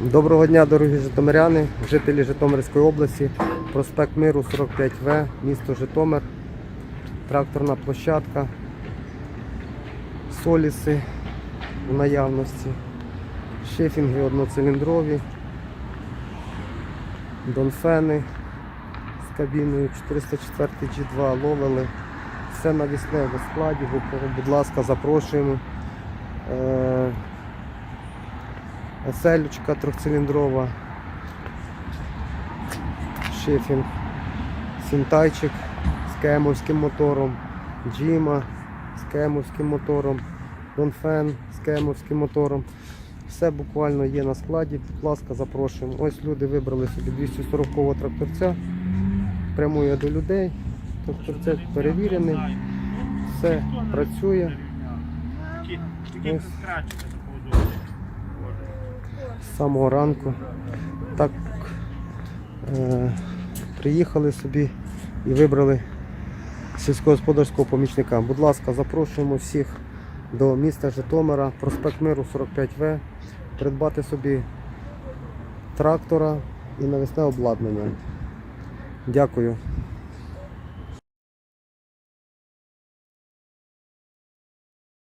Доброго дня, дорогі житомиряни, жителі Житомирської області, проспект Миру 45В, місто Житомир, тракторна площадка, соліси в наявності, шефінги одноциліндрові, донфени з кабіною. 404 G2 ловили. Все навісне в складі, будь ласка, запрошуємо. Селючка трьохциліндрова, шифінг, сінтайчик з кемовським мотором, джима з кемовським мотором, донфен з кемовським мотором. Все буквально є на складі. Будь ласка, запрошуємо. Ось люди вибрали собі 240 тракторця, прямує до людей. Тракторця перевірений, все працює. Ось. З самого ранку. Так е, приїхали собі і вибрали сільськогосподарського помічника. Будь ласка, запрошуємо всіх до міста Житомира, проспект Миру 45В, придбати собі трактора і навісне обладнання. Дякую.